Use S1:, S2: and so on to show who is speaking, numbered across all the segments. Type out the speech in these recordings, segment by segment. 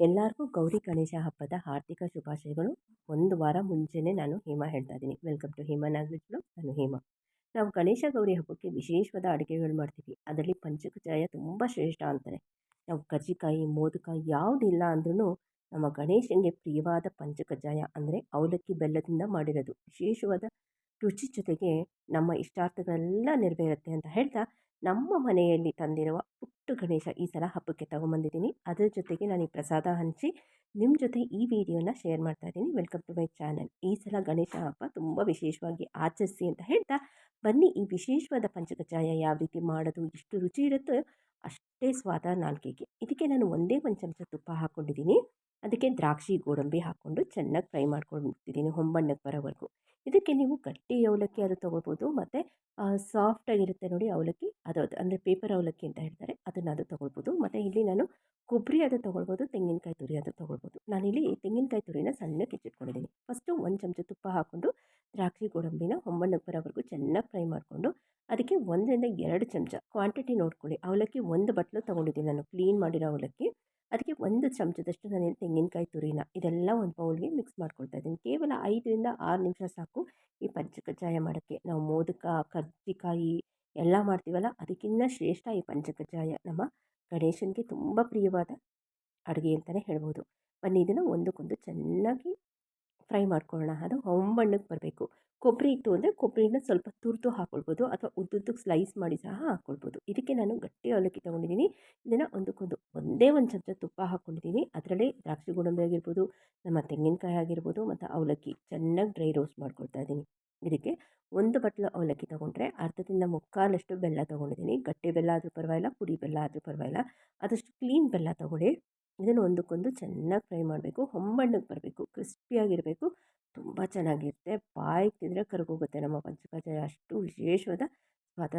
S1: ಎಲ್ಲರಿಗೂ ಗೌರಿ ಗಣೇಶ ಹಬ್ಬದ ಹಾರ್ದಿಕ ಶುಭಾಶಯಗಳು. ಒಂದು ವಾರ ಮುಂಚೆನೇ ನಾನು ಹೇಮಾ ಹೇಳ್ತಾ ಇದ್ದೀನಿ. ವೆಲ್ಕಮ್ ಟು ಹೇಮಾ ನಾನು ಹೇಮಾ. ನಾವು ಗಣೇಶ ಗೌರಿ ಹಬ್ಬಕ್ಕೆ ವಿಶೇಷವಾದ ಅಡುಗೆಗಳು ಮಾಡ್ತೀವಿ. ಅದರಲ್ಲಿ ಪಂಚಕಜಾಯ ತುಂಬ ಶ್ರೇಷ್ಠ ಅಂತಾರೆ. ನಾವು ಕಜ್ಜಿಕಾಯಿ ಮೋದಕ ಯಾವುದಿಲ್ಲ ಅಂದ್ರೂ ನಮ್ಮ ಗಣೇಶನಿಗೆ ಪ್ರಿಯವಾದ ಪಂಚಕಜ್ಜಾಯ ಅಂದರೆ ಅವಲಕ್ಕಿ ಬೆಲ್ಲದಿಂದ ಮಾಡಿರೋದು. ವಿಶೇಷವಾದ ರುಚಿ ಜೊತೆಗೆ ನಮ್ಮ ಇಷ್ಟಾರ್ಥಗಳೆಲ್ಲ ನೆರವೇರುತ್ತೆ ಅಂತ ಹೇಳ್ತಾ ನಮ್ಮ ಮನೆಯಲ್ಲಿ ತಂದಿರುವ ಪುಟ್ಟು ಗಣೇಶ ಈ ಸಲ ಹಬ್ಬಕ್ಕೆ ತಗೊಂಬಂದಿದ್ದೀನಿ. ಅದರ ಜೊತೆಗೆ ನಾನು ಈ ಪ್ರಸಾದ ಹಂಚಿ ನಿಮ್ಮ ಜೊತೆ ಈ ವಿಡಿಯೋನ ಶೇರ್ ಮಾಡ್ತಾ ಇದ್ದೀನಿ. Welcome to my channel. ಈ ಸಲ ಗಣೇಶ ಹಬ್ಬ ತುಂಬ ವಿಶೇಷವಾಗಿ ಆಚರಿಸಿ ಅಂತ ಹೇಳ್ತಾ ಬನ್ನಿ, ಈ ವಿಶೇಷವಾದ ಪಂಚಕಜ್ಜಾಯ ಯಾವ ರೀತಿ ಮಾಡೋದು, ಎಷ್ಟು ರುಚಿ ಇರುತ್ತೋ ಅಷ್ಟೇ ಸ್ವಾದ ನಾಲ್ಕಿಗೆ ಇದಕ್ಕೆ ನಾನು ಒಂದೇ ಒಂದು ಚಮಚ ತುಪ್ಪ ಹಾಕ್ಕೊಂಡಿದ್ದೀನಿ ಅದಕ್ಕೆ ದ್ರಾಕ್ಷಿ, ಗೋಡಂಬಿ ಹಾಕ್ಕೊಂಡು ಚೆನ್ನಾಗಿ ಫ್ರೈ ಮಾಡ್ಕೊಂಡಿದ್ದೀನಿ ಹೊಂಬಣ್ಣಕ್ಕೆ ಬರೋವರೆಗೂ. ಇದಕ್ಕೆ ನೀವು ಗಟ್ಟಿ ಅವಲಕ್ಕಿ ಅದು ತೊಗೊಳ್ಬೋದು, ಮತ್ತು ಸಾಫ್ಟಾಗಿರುತ್ತೆ ನೋಡಿ ಅವಲಕ್ಕಿ. ಅದು ಅದು ಅಂದರೆ ಪೇಪರ್ ಅವಲಕ್ಕಿ ಅಂತ ಹೇಳ್ತಾರೆ, ಅದನ್ನು ಅದು ತೊಗೊಳ್ಬೋದು. ಮತ್ತು ಇಲ್ಲಿ ನಾನು ಕೊಬ್ಬರಿ ಅದು ತೊಗೊಳ್ಬೋದು, ತೆಂಗಿನಕಾಯಿ ತುರಿ ಅದು ತೊಗೊಳ್ಬೋದು. ನಾನಿಲ್ಲಿ ತೆಂಗಿನಕಾಯಿ ತುರಿನ ಸಣ್ಣಕ್ಕೆ ಹೆಚ್ಚಿಟ್ಕೊಂಡಿದ್ದೀನಿ. ಫಸ್ಟು ಒಂದು ಚಮಚ ತುಪ್ಪ ಹಾಕ್ಕೊಂಡು ದ್ರಾಕ್ಷಿ ಗೋಡಂಬಿನ ಹೊಂಬಣ್ಣಕ್ಕೆ ಬರೋವರೆಗೂ ಚೆನ್ನಾಗಿ ಫ್ರೈ ಮಾಡಿಕೊಂಡು, ಅದಕ್ಕೆ ಒಂದರಿಂದ ಎರಡು ಚಮಚ ಕ್ವಾಂಟಿಟಿ ನೋಡ್ಕೊಳ್ಳಿ. ಅವಲಕ್ಕಿ ಒಂದು ಬಟ್ಲು ತೊಗೊಂಡಿದ್ದೀನಿ ನಾನು ಕ್ಲೀನ್ ಮಾಡಿರೋ ಅವಲಕ್ಕಿ. ಅದಕ್ಕೆ ಒಂದು ಚಮಚದಷ್ಟು ನಾನು ತೆಂಗಿನಕಾಯಿ ತುರಿನ ಇದೆಲ್ಲ ಒಂದು ಬೌಲ್ಗೆ ಮಿಕ್ಸ್ ಮಾಡ್ಕೊಳ್ತಾ ಇದ್ದೀನಿ. ಕೇವಲ ಐದರಿಂದ ಆರು ನಿಮಿಷ ಸಾಕು ಈ ಪಂಚಕಜ್ಜಾಯ ಮಾಡೋಕ್ಕೆ. ನಾವು ಮೋದಕ, ಕರ್ಜಿಕಾಯಿ ಎಲ್ಲ ಮಾಡ್ತೀವಲ್ಲ, ಅದಕ್ಕಿಂತ ಶ್ರೇಷ್ಠ ಈ ಪಂಚಕಜ್ಜಾಯ ನಮ್ಮ ಗಣೇಶನಿಗೆ ತುಂಬ ಪ್ರಿಯವಾದ ಅಡುಗೆ ಅಂತಲೇ ಹೇಳ್ಬೋದು. ಬನ್ನಿ, ಇದನ್ನು ಒಂದಕ್ಕೊಂದು ಚೆನ್ನಾಗಿ ಫ್ರೈ ಮಾಡ್ಕೊಳ್ಳೋಣ. ಅದು ಹೊಂಬಣ್ಣಕ್ಕೆ ಬರಬೇಕು. ಕೊಬ್ಬರಿ ಇತ್ತು ಅಂದರೆ ಕೊಬ್ಬರಿನ ಸ್ವಲ್ಪ ತುರಿದು ಹಾಕ್ಕೊಳ್ಬೋದು ಅಥವಾ ಉದ್ದುದ್ದಕ್ಕೆ ಸ್ಲೈಸ್ ಮಾಡಿ ಸಹ ಹಾಕ್ಕೊಳ್ಬೋದು ಇದಕ್ಕೆ ನಾನು ಗಟ್ಟಿ ಅವಲಕ್ಕಿ ತೊಗೊಂಡಿದ್ದೀನಿ. ಇದನ್ನು ಒಂದಕ್ಕೊಂದು ಒಂದೇ ಒಂದು ಚಮಚ ತುಪ್ಪ ಹಾಕ್ಕೊಂಡಿದ್ದೀನಿ ಅದರಲ್ಲೇ ದ್ರಾಕ್ಷಿ ಗೋಡಂಬಿ ಆಗಿರ್ಬೋದು, ನಮ್ಮ ತೆಂಗಿನಕಾಯಿ ಆಗಿರ್ಬೋದು ಮತ್ತು ಅವಲಕ್ಕಿ ಚೆನ್ನಾಗಿ ಡ್ರೈ ರೋಸ್ಟ್ ಮಾಡ್ಕೊಳ್ತಾ ಇದ್ದೀನಿ. ಇದಕ್ಕೆ ಒಂದು ಬಟ್ಲು ಅವಲಕ್ಕಿ ತೊಗೊಂಡ್ರೆ ಅರ್ಧದಿಂದ ಮುಕ್ಕಾಲಷ್ಟು ಬೆಲ್ಲ ತೊಗೊಂಡಿದ್ದೀನಿ. ಗಟ್ಟಿ ಬೆಲ್ಲ ಆದರೂ ಪರವಾಗಿಲ್ಲ, ಪುಡಿ ಬೆಲ್ಲ ಆದರೂ ಪರವಾಗಿಲ್ಲ. ಆದಷ್ಟು ಕ್ಲೀನ್ ಬೆಲ್ಲ ತೊಗೊಳ್ಳಿ. ಇದನ್ನು ಒಂದಕ್ಕೊಂದು ಚೆನ್ನಾಗಿ ಫ್ರೈ ಮಾಡಬೇಕು. ಹೊಂಬಣ್ಣಕ್ಕೆ ಬರಬೇಕು. ಕ್ರಿಸ್ಪಿಯಾಗಿರಬೇಕು ತುಂಬ ಚೆನ್ನಾಗಿರುತ್ತೆ. ಬಾಯಿಗೆ ತಿಂದರೆ ಕರಗೋಗುತ್ತೆ. ನಮ್ಮ ಪಂಚಕಜ್ಜಾಯ ಅಷ್ಟು ವಿಶೇಷವಾದ ಸ್ವಾದ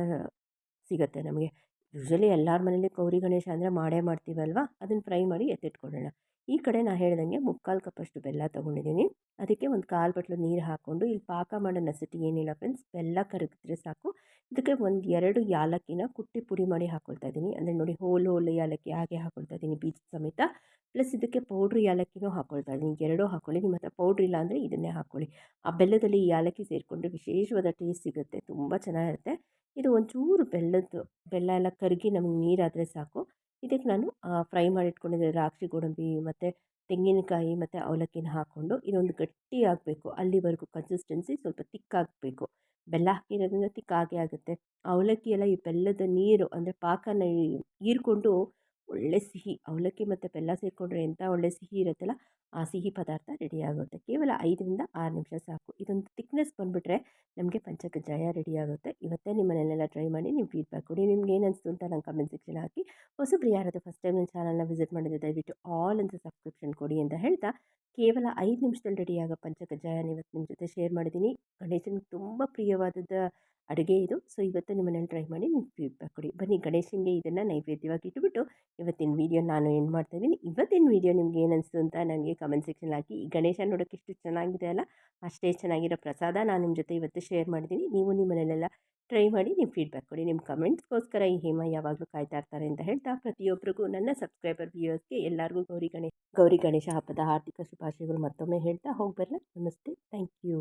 S1: ಸಿಗುತ್ತೆ ನಮಗೆ. ಯೂಶ್ವಲಿ ಎಲ್ಲರ ಮನೇಲಿ ಗೌರಿ ಗಣೇಶ ಅಂದರೆ ಮಾಡೇ ಮಾಡ್ತೀವಲ್ವ? ಅದನ್ನು ಫ್ರೈ ಮಾಡಿ ಎತ್ತಿಟ್ಕೊಳ್ಳೋಣ. ಈ ಕಡೆ ನಾನು ಹೇಳ್ದಂಗೆ ಮುಕ್ಕಾಲು ಕಪ್ಪಷ್ಟು ಬೆಲ್ಲ ತೊಗೊಂಡಿದ್ದೀನಿ. ಅದಕ್ಕೆ ಒಂದು ಕಾಲು ಬಟ್ಲು ನೀರು ಹಾಕ್ಕೊಂಡು ಇಲ್ಲಿ ಪಾಕ ಮಾಡೋ ನೆಸಿಟಿ ಏನಿಲ್ಲ ಫ್ರೆಂಡ್ಸ್, ಬೆಲ್ಲ ಕರಗಿದ್ರೆ ಸಾಕು. ಇದಕ್ಕೆ ಒಂದು ಎರಡು ಯಾಲಕ್ಕಿನ ಕುಟ್ಟಿ ಪುಡಿ ಮಾಡಿ ಹಾಕ್ಕೊಳ್ತಾ ಇದ್ದೀನಿ ಅಂದರೆ ನೋಡಿ ಹೋಲು ಹೋಲು ಯಾಲಕ್ಕಿ ಹಾಗೆ ಹಾಕ್ಕೊಳ್ತಾ ಇದ್ದೀನಿ ಬೀಜ ಸಮೇತ. ಪ್ಲಸ್ ಇದಕ್ಕೆ ಪೌಡ್ರ್ ಯಾಲಕ್ಕಿನೂ ಹಾಕ್ಕೊಳ್ತಾ ಇದ್ದೀನಿ ಎರಡೂ ಹಾಕ್ಕೊಳ್ಳಿ ನಿಮ್ಮ ಹತ್ರ ಪೌಡ್ರ್ ಇಲ್ಲ ಅಂದರೆ ಇದನ್ನೇ ಹಾಕ್ಕೊಳ್ಳಿ ಆ ಬೆಲ್ಲದಲ್ಲಿ ಈ ಯಾಲಕ್ಕಿ ಸೇರಿಕೊಂಡ್ರೆ ವಿಶೇಷವಾದ ಟೇಸ್ಟ್ ಸಿಗುತ್ತೆ. ತುಂಬ ಚೆನ್ನಾಗಿರುತ್ತೆ. ಇದು ಒಂಚೂರು ಬೆಲ್ಲದ್ದು, ಬೆಲ್ಲ ಎಲ್ಲ ಕರಗಿ ನಮಗೆ ನೀರಾದರೆ ಸಾಕು. ಇದಕ್ಕೆ ನಾನು ಫ್ರೈ ಮಾಡಿಟ್ಕೊಂಡಿದ್ದೆ. ದ್ರಾಕ್ಷಿ, ಗೋಡಂಬಿ, ಮತ್ತು ತೆಂಗಿನಕಾಯಿ, ಮತ್ತು ಅವಲಕ್ಕಿನ ಹಾಕ್ಕೊಂಡು ಇದೊಂದು ಗಟ್ಟಿ ಆಗಬೇಕು. ಅಲ್ಲಿವರೆಗೂ ಕನ್ಸಿಸ್ಟೆನ್ಸಿ ಸ್ವಲ್ಪ ತಿಕ್ಕಾಗಬೇಕು ಬೆಲ್ಲ ಹಾಕಿರೋದ್ರಿಂದ ತಿಕ್ಕಾಗೇ ಆಗುತ್ತೆ. ಅವಲಕ್ಕಿ ಎಲ್ಲ ಈ ಬೆಲ್ಲದ ನೀರು, ಅಂದರೆ ಪಾಕನ ಹೀರ್ಕೊಂಡು ಒಳ್ಳೆ ಸಿಹಿ, ಅವಲಕ್ಕಿ ಮತ್ತು ಬೆಲ್ಲ ಸೇರಿಕೊಂಡ್ರೆ ಎಂಥ ಒಳ್ಳೆ ಸಿಹಿ ಇರುತ್ತಲ್ಲ, ಆ ಸಿಹಿ ಪದಾರ್ಥ ರೆಡಿ ಆಗುತ್ತೆ. ಕೇವಲ ಐದರಿಂದ ಆರು ನಿಮಿಷ ಸಾಕು. ಇದೊಂದು ತಿಕ್ನೆಸ್ ಬಂದುಬಿಟ್ರೆ ನಮಗೆ ಪಂಚಕಜ್ಜಾಯ ರೆಡಿ ಆಗುತ್ತೆ. ಇವತ್ತೇ ಮನೆಯಲ್ಲೆಲ್ಲ ಟ್ರೈ ಮಾಡಿ ನಿಮ್ಮ ಫೀಡ್ಬ್ಯಾಕ್ ಕೊಡಿ. ನಿಮ್ಗೆ ಏನು ಅನಿಸ್ತು ಅಂತ ನಂಗೆ ಕಮೆಂಟ್ ಸೆಕ್ಷನ್ ಹಾಕಿ. ಹೊಸಬ್ರು ಯಾರಾದರೂ ಫಸ್ಟ್ ಟೈಮ್ ನನ್ನ ಚಾನಲ್ನ ವಿಸಿಟ್ ಮಾಡಿದ್ರೆ ದಯವಿಟ್ಟು ಆಲ್ ಅಂತ ಸಬ್ಸ್ಕ್ರಿಪ್ಷನ್ ಕೊಡಿ ಅಂತ ಹೇಳ್ತಾ, ಕೇವಲ ಐದು ನಿಮಿಷದಲ್ಲಿ ರೆಡಿಯಾಗೋ ಪಂಚಕಜ್ಜಾಯನ ಇವತ್ತು ನಿಮ್ಮ ಜೊತೆ ಶೇರ್ ಮಾಡಿದ್ದೀನಿ. ಗಣೇಶನಿಗೆ ತುಂಬ ಪ್ರಿಯವಾದದ್ದು ಅಡುಗೆ ಇದು. ಸೊ, ಇವತ್ತು ನಿಮ್ಮ ಮನೇಲಿ ಟ್ರೈ ಮಾಡಿ ನಿಮ್ಮ ಫೀಡ್ಬ್ಯಾಕ್ ಕೊಡಿ. ಬನ್ನಿ ಗಣೇಶನಿಗೆ ಇದನ್ನು ನೈವೇದ್ಯವಾಗಿ ಇಟ್ಬಿಟ್ಟು ಇವತ್ತಿನ ವೀಡಿಯೋ ನಾನು ಏನು ಮಾಡ್ತಾಯಿದ್ದೀನಿ ಇವತ್ತಿನ ವೀಡಿಯೋ ನಿಮ್ಗೆ ಏನು ಅಂತ ನನಗೆ ಕಮೆಂಟ್ ಸೆಕ್ಷನ್ ಹಾಕಿ. ಈ ಗಣೇಶ ನೋಡೋಕ್ಕೆ ಎಷ್ಟು ಚೆನ್ನಾಗಿದೆ ಅಲ್ಲ, ಅಷ್ಟೇ ಚೆನ್ನಾಗಿರೋ ಪ್ರಸಾದ ನಾನು ನಿಮ್ಮ ಜೊತೆ ಇವತ್ತು ಶೇರ್ ಮಾಡಿದ್ದೀನಿ. ನೀವು ನಿಮ್ಮನೆಲ್ಲೆಲ್ಲ ಟ್ರೈ ಮಾಡಿ ನಿಮ್ಮ ಫೀಡ್ಬ್ಯಾಕ್ ಕೊಡಿ. ನಿಮ್ಮ ಕಮೆಂಟ್ಸ್ಗೋಸ್ಕರ ಈ ಹೇಮ ಯಾವಾಗಲೂ ಕಾಯ್ತಾ ಇರ್ತಾರೆ ಅಂತ ಹೇಳ್ತಾ ಪ್ರತಿಯೊಬ್ಬರಿಗೂ ನನ್ನ ಸಬ್ಸ್ಕ್ರೈಬರ್ ವ್ಯೂಯರ್ಸ್ಗೆ ಎಲ್ಲರಿಗೂ ಗೌರಿ ಗಣೇಶ ಗೌರಿ ಗಣೇಶ ಹಬ್ಬದ ಆರ್ಥಿಕ ಶುಭಾಶಯಗಳು ಮತ್ತೊಮ್ಮೆ ಹೇಳ್ತಾ ಹೋಗಿ ನಮಸ್ತೆ. Thank you